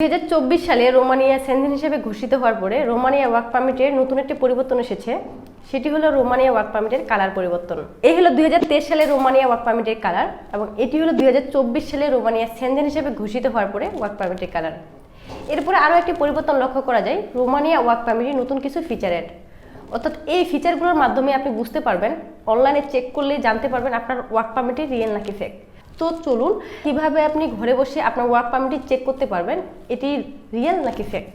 দুই হাজার চব্বিশ সালে রোমানিয়া সেনজেন হিসেবে ঘোষিত হওয়ার পরে রোমানিয়া ওয়ার্ক পারমিটের নতুন একটি পরিবর্তন এসেছে। সেটি হলো রোমানিয়া ওয়ার্ক পারমিটের কালার পরিবর্তন। এই হলো দুই হাজার তেইশ সালে রোমানিয়া ওয়ার্ক পারমিটের কালার এবং এটি হলো দুই হাজার চব্বিশ সালে রোমানিয়া সেনজেন হিসেবে ঘোষিত হওয়ার পরে ওয়ার্ক পারমিটের কালার। এরপরে আরও একটি পরিবর্তন লক্ষ্য করা যায়, রোমানিয়া ওয়ার্ক পারমিটের নতুন কিছু ফিচার অ্যাড অর্থাৎ এই ফিচারগুলোর মাধ্যমে আপনি বুঝতে পারবেন অনলাইনে চেক করলে জানতে পারবেন আপনার ওয়ার্ক পারমিটই রিয়েল নাকি ফেক তো চলুন, কীভাবে আপনি ঘরে বসে আপনার ওয়ার্ক পারমিটটি চেক করতে পারবেন, এটি রিয়েল নাকি ফেক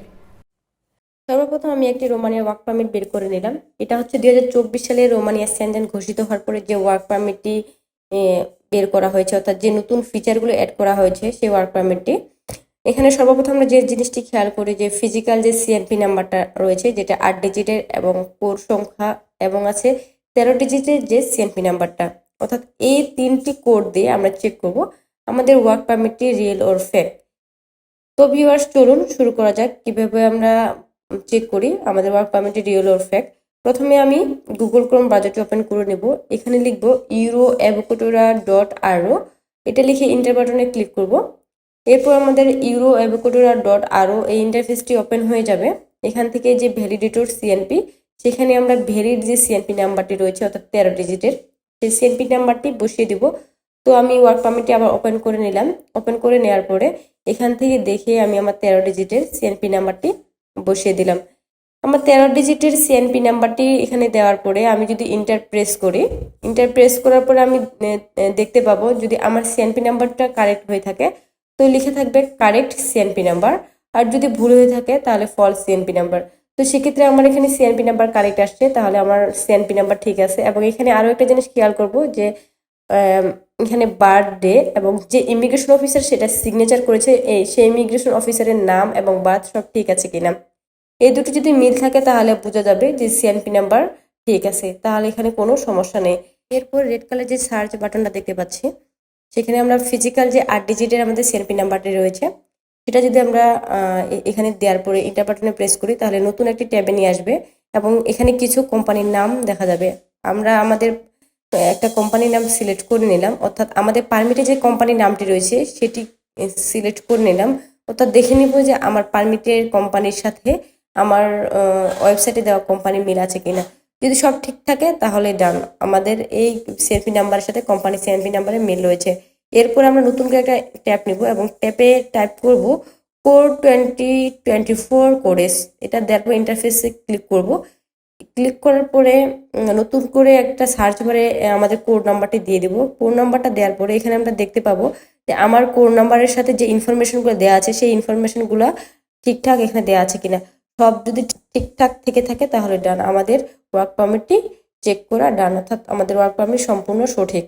সর্বপ্রথম আমি একটি রোমানিয়া ওয়ার্ক পারমিট বের করে নিলাম। এটা হচ্ছে দু হাজার চব্বিশ সালে রোমানিয়া স্যান্ডেন ঘোষিত হওয়ার পরে যে ওয়ার্ক পারমিটটি বের করা হয়েছে, অর্থাৎ যে নতুন ফিচারগুলো অ্যাড করা হয়েছে, সেই ওয়ার্ক পারমিটটি এখানে সর্বপ্রথম আমরা যে জিনিসটি খেয়াল করি, যে ফিজিক্যাল যে সিএনপি নাম্বারটা রয়েছে, যেটা আট ডিজিটের এবং কোর সংখ্যা এবং আছে তেরো ডিজিটের যে সিএনপি নাম্বারটা অর্থাৎ এই তিনটি কোড দিয়ে আমরা চেক করব। আমাদের ওয়ার্ক পারমিটটি রিয়েল ওর ফেক তো ভিউয়ার্স চলুন শুরু করা যাক। কীভাবে আমরা চেক করি আমাদের ওয়ার্ক পারমিটটি রিয়েল ওর ফেক প্রথমে আমি গুগল ক্রোম ব্রাউজারটি ওপেন করে নেব। এখানে লিখব ইউরো অ্যাভোকোটোরা ডট আরও এটা লিখে ইন্টার বাটনে ক্লিক করব। এরপর আমাদের ইউরো অ্যাভোকোটোরা ডট আরও এই ইন্টারফেসটি ওপেন হয়ে যাবে। এখান থেকে যে ভ্যালিডেটর সিএনপি সেখানে আমরা ভ্যালিড যে সিএনপি নাম্বারটি রয়েছে, অর্থাৎ তেরো ডিজিটের সেই সিএনপি নাম্বারটি বসিয়ে দিব। তো আমি ওয়ার্ক পারমিটটি আবার ওপেন করে নিলাম। ওপেন করে নেওয়ার পরে এখান থেকে দেখে আমি আমার তেরো ডিজিটের সিএনপি নাম্বারটি বসিয়ে দিলাম। আমার তেরো ডিজিটের সিএনপি নাম্বারটি এখানে দেওয়ার পরে আমি যদি ইন্টার প্রেস করি ইন্টার প্রেস করার পরে আমি দেখতে পাবো যদি আমার সিএনপি নাম্বারটা কারেক্ট হয়ে থাকে, তো লিখে থাকবে কারেক্ট সিএনপি নাম্বার। আর যদি ভুল হয়ে থাকে তাহলে ফলস সিএনপি নাম্বার। তো সেক্ষেত্রে আমার এখানে সিএনপি নাম্বার কারেক্ট আসছে, তাহলে আমার সিএনপি নাম্বার ঠিক আছে। এবং এখানে আরও একটা জিনিস খেয়াল করব যে এখানে বার্থডে এবং যে ইমিগ্রেশন অফিসার সেটা সিগনেচার করেছে, এই সেই ইমিগ্রেশন অফিসারের নাম এবং বার্থ সব ঠিক আছে কিনা। এই দুটো যদি মিল থাকে তাহলে বোঝা যাবে যে সিএনপি নাম্বার ঠিক আছে, তাহলে এখানে কোনো সমস্যা নেই। এরপর রেড কালার যে সার্চ বাটনটা দেখতে পাচ্ছি, সেখানে আমরা ফিজিক্যাল যে আট ডিজিটের আমাদের সিএনপি নাম্বারটি রয়েছে সেটা যদি আমরা এখানে দেওয়ার পরে ইন্টার বাটনে প্রেস করি, তাহলে নতুন একটি ট্যাবে নিয়ে আসবে এবং এখানে কিছু কোম্পানির নাম দেখা যাবে। আমরা আমাদের একটা কোম্পানির নাম সিলেক্ট করে নিলাম, অর্থাৎ আমাদের পারমিটে যে কোম্পানির নামটি রয়েছে, সেটি সিলেক্ট করে নিলাম। অর্থাৎ দেখে নিব যে আমার পারমিটের কোম্পানির সাথে আমার ওয়েবসাইটে দেওয়া কোম্পানির মিল আছে কিনা। যদি সব ঠিক থাকে, তাহলে ডান আমাদের এই সিএনপি নাম্বারের সাথে কোম্পানির সিএনপি নাম্বারের মিল রয়েছে। এরপর আমরা নতুন করে একটা ট্যাপ নিব এবং ট্যাপে টাইপ করব core twenty twenty four chores এটা পর ইন্টারফেসে ক্লিক করব। ক্লিক করার পরে নতুন করে একটা সার্চ বারে আমাদের কোড নাম্বারটি দিয়ে দিব। কোড নাম্বারটা দেওয়ার পরে এখানে আমরা দেখতে পাবো যে আমার কোড নাম্বারের সাথে যে ইনফরমেশনগুলো দেওয়া আছে, সেই ইনফরমেশনগুলো ঠিকঠাক এখানে দেওয়া আছে কিনা। সব যদি ঠিকঠাক থেকে থাকে তাহলে ডান আমাদের ওয়ার্ক পারমিটটি চেক করা ডান অর্থাৎ আমাদের ওয়ার্ক পারমিট সম্পূর্ণ সঠিক।